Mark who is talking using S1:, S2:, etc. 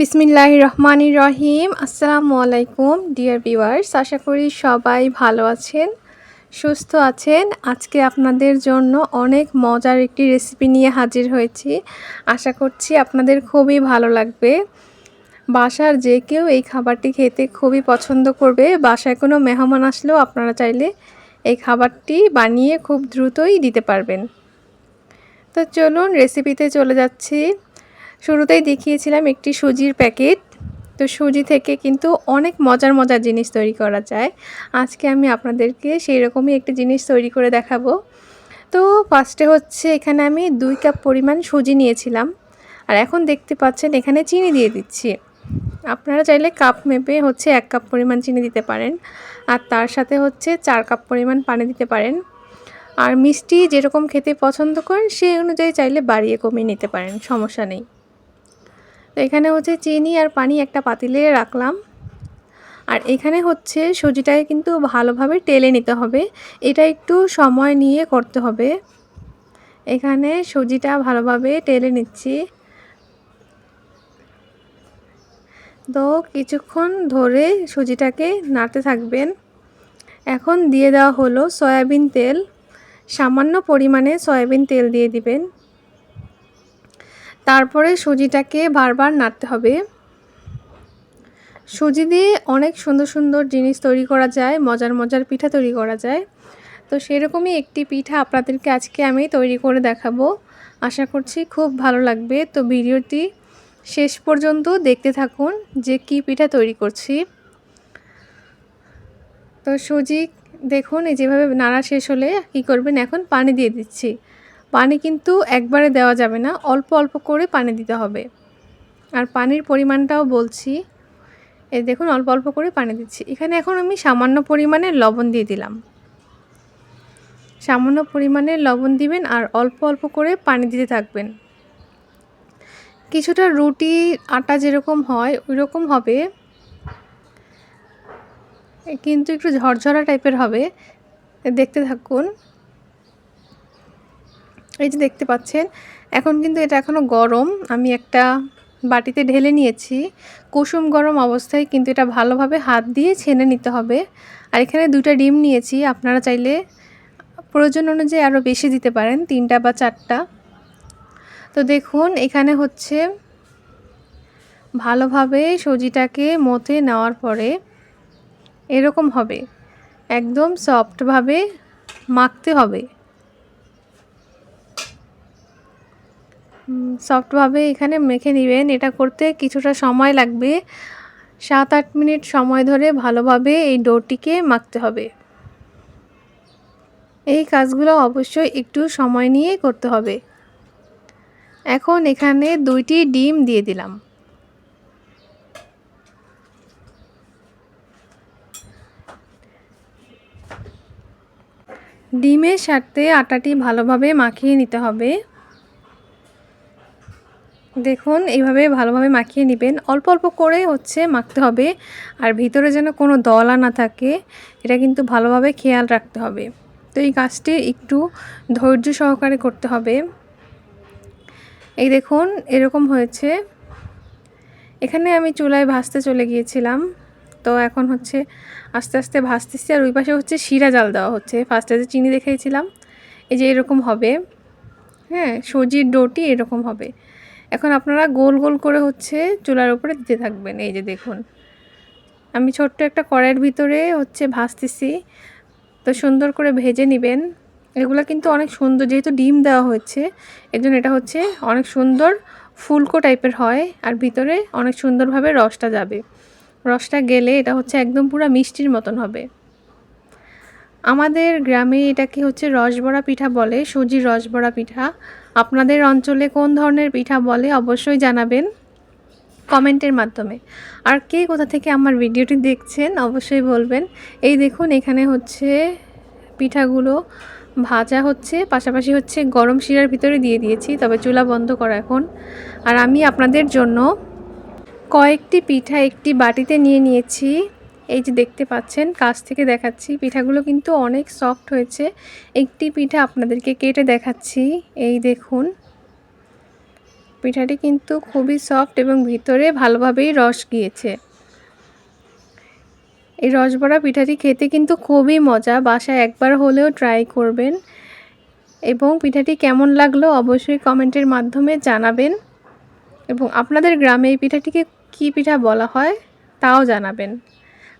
S1: বিসমিল্লাহ রহমান রহিম আসসালামু আলাইকুম, ডিয়ার ভিউয়ার্স। আশা করি সবাই ভালো আছেন, সুস্থ আছেন। আজকে আপনাদের জন্য অনেক মজার একটি রেসিপি নিয়ে হাজির হয়েছি। আশা করছি আপনাদের খুবই ভালো লাগবে। বাসার যে কেউ এই খাবারটি খেতে খুবই পছন্দ করবে। বাসায় কোনো মেহমান আসলেও আপনারা চাইলে এই খাবারটি বানিয়ে খুব দ্রুতই দিতে পারবেন। তো চলুন রেসিপিতে চলে যাচ্ছি। শুরুতেই দেখিয়েছিলাম একটি সুজির প্যাকেট। তো সুজি থেকে কিন্তু অনেক মজার মজার জিনিস তৈরি করা যায়। আজকে আমি আপনাদেরকে সেই রকমই একটি জিনিস তৈরি করে দেখাবো। তো ফার্স্টে হচ্ছে এখানে আমি দুই কাপ পরিমাণ সুজি নিয়েছিলাম। আর এখন দেখতে পাচ্ছেন এখানে চিনি দিয়ে দিচ্ছি। আপনারা চাইলে কাপ মেপে হচ্ছে এক কাপ পরিমাণ চিনি দিতে পারেন। আর তার সাথে হচ্ছে চার কাপ পরিমাণ পানি দিতে পারেন। আর মিষ্টি যেরকম খেতে পছন্দ করেন, সেই অনুযায়ী চাইলে বাড়িয়ে কমিয়ে নিতে পারেন, সমস্যা নেই। তো এখানে হচ্ছে চিনি আর পানি একটা পাতিলে রাখলাম। আর এখানে হচ্ছে সুজিটাকে কিন্তু ভালোভাবে টেলে নিতে হবে। এটা একটু সময় নিয়ে করতে হবে। এখানে সুজিটা ভালোভাবে টেলে নিচ্ছি। তো কিছুক্ষণ ধরে সুজিটাকে নাড়তে থাকবেন। এখন দিয়ে দেওয়া হলো সয়াবিন তেল। সামান্য পরিমাণে সয়াবিন তেল দিয়ে দিবেন। তারপরে সুজিটাকে বারবার নাড়তে হবে। সুজি দিয়ে অনেক সুন্দর সুন্দর জিনিস তৈরি করা যায়, মজার মজার পিঠা তৈরি করা যায়। তো সেরকমই একটি পিঠা আপনাদেরকে আজকে আমি তৈরি করে দেখাবো। আশা করছি খুব ভালো লাগবে। তো ভিডিওটি শেষ পর্যন্ত দেখতে থাকুন যে কি পিঠা তৈরি করছি। তো সুজি, দেখুন, এই যেভাবে নাড়া শেষ হলে কী করবেন? এখন পানি দিয়ে দিচ্ছি। পানি কিন্তু একবারে দেওয়া যাবে না, অল্প অল্প করে পানি দিতে হবে। আর পানির পরিমাণটাও বলছি, এই দেখুন অল্প অল্প করে পানি দিচ্ছি। এখানে এখন আমি সামান্য পরিমাণে লবণ দিয়ে দিলাম। সামান্য পরিমাণে লবণ দিবেন আর অল্প অল্প করে পানি দিতে থাকবেন। কিছুটা রুটি, আটা যেরকম হয় ওই রকম হবে। কিন্তু একটু ঝরঝরা টাইপের হবে। দেখতে থাকুন। এই যে দেখতে পাচ্ছেন, এখন কিন্তু এটা এখনও গরম। আমি একটা বাটিতে ঢেলে নিয়েছি। কুসুম গরম অবস্থায় কিন্তু এটা ভালোভাবে হাত দিয়ে ছেনে নিতে হবে। আর এখানে দুটা ডিম নিয়েছি। আপনারা চাইলে প্রয়োজন অনুযায়ী আরও বেশি দিতে পারেন, তিনটা বা চারটা। তো দেখুন, এখানে হচ্ছে ভালোভাবে সবজিটাকে মতে নেওয়ার পরে এরকম হবে। একদম সফটভাবে মাখতে হবে। সফটভাবে এখানে মেখে নেবেন। এটা করতে কিছুটা সময় লাগবে। সাত আট মিনিট সময় ধরে ভালোভাবে এই ডোটিকে মাখতে হবে। এই কাজগুলো অবশ্যই একটু সময় নিয়ে করতে হবে। এখন এখানে দুইটি ডিম দিয়ে দিলাম। ডিমের সাথে আটাটি ভালোভাবে মাখিয়ে নিতে হবে। দেখুন, এইভাবে ভালোভাবে মাখিয়ে নেবেন। অল্প অল্প করে হচ্ছে মাখতে হবে আর ভিতরে যেন কোনো দলা না থাকে, এটা কিন্তু ভালোভাবে খেয়াল রাখতে হবে। তো এই কাজটি একটু ধৈর্য সহকারে করতে হবে। এই দেখুন, এরকম হয়েছে। এখানে আমি চুলায় ভাসতে চলে গিয়েছিলাম। তো এখন হচ্ছে আস্তে আস্তে ভাজতেছি আর ওই পাশে হচ্ছে শিরা জাল দেওয়া হচ্ছে। ফার্স্টে যে চিনি দেখিয়েছিলাম, এই যে এরকম হবে। হ্যাঁ সুজির ডোটি এরকম হবে। এখন আপনারা গোল গোল করে হচ্ছে চুলার উপরে দিতে থাকবেন। এই যে দেখুন, আমি ছোট্ট একটা কড়াইয়ের ভিতরে হচ্ছে ভাজতেছি। তো সুন্দর করে ভেজে নেবেন। এগুলো কিন্তু অনেক সুন্দর, যেহেতু ডিম দেওয়া হয়েছে এর জন্য এটা হচ্ছে অনেক সুন্দর ফুলকো টাইপের হয় আর ভিতরে অনেক সুন্দরভাবে রসটা যাবে। রসটা গেলে এটা হচ্ছে একদম পুরো মিষ্টির মতন হবে। আমাদের গ্রামে এটাকে হচ্ছে রসবড়া পিঠা বলে, সুজির রসবড়া পিঠা। আপনাদের অঞ্চলে কোন ধরনের পিঠা বলে অবশ্যই জানাবেন কমেন্টের মাধ্যমে। আর কে কোথা থেকে আমার ভিডিওটি দেখছেন অবশ্যই বলবেন। এই দেখুন, এখানে হচ্ছে পিঠাগুলো ভাজা হচ্ছে, পাশাপাশি হচ্ছে গরম শিরার ভিতরে দিয়ে দিয়েছি, তবে চুলা বন্ধ করা এখন। আর আমি আপনাদের জন্য কয়েকটি পিঠা একটি বাটিতে নিয়ে নিয়েছি। এই যে দেখতে পাচ্ছেন, কাছ থেকে দেখাচ্ছি। পিঠাগুলো কিন্তু অনেক সফট হয়েছে। একটি পিঠা আপনাদেরকে কেটে দেখাচ্ছি। এই দেখুন। পিঠাটি কিন্তু খুবই সফট এবং ভিতরে ভালোভাবেই রস গিয়েছে। এই রসবড়া পিঠাটি খেতে কিন্তু খুবই মজা। বাসায় একবার হলেও ট্রাই করবেন। এবং পিঠাটি কেমন লাগল অবশ্যই কমেন্টের মাধ্যমে জানাবেন। এবং আপনাদের গ্রামে এই পিঠাটিকে কী পিঠা বলা হয়, তাও জানাবেন।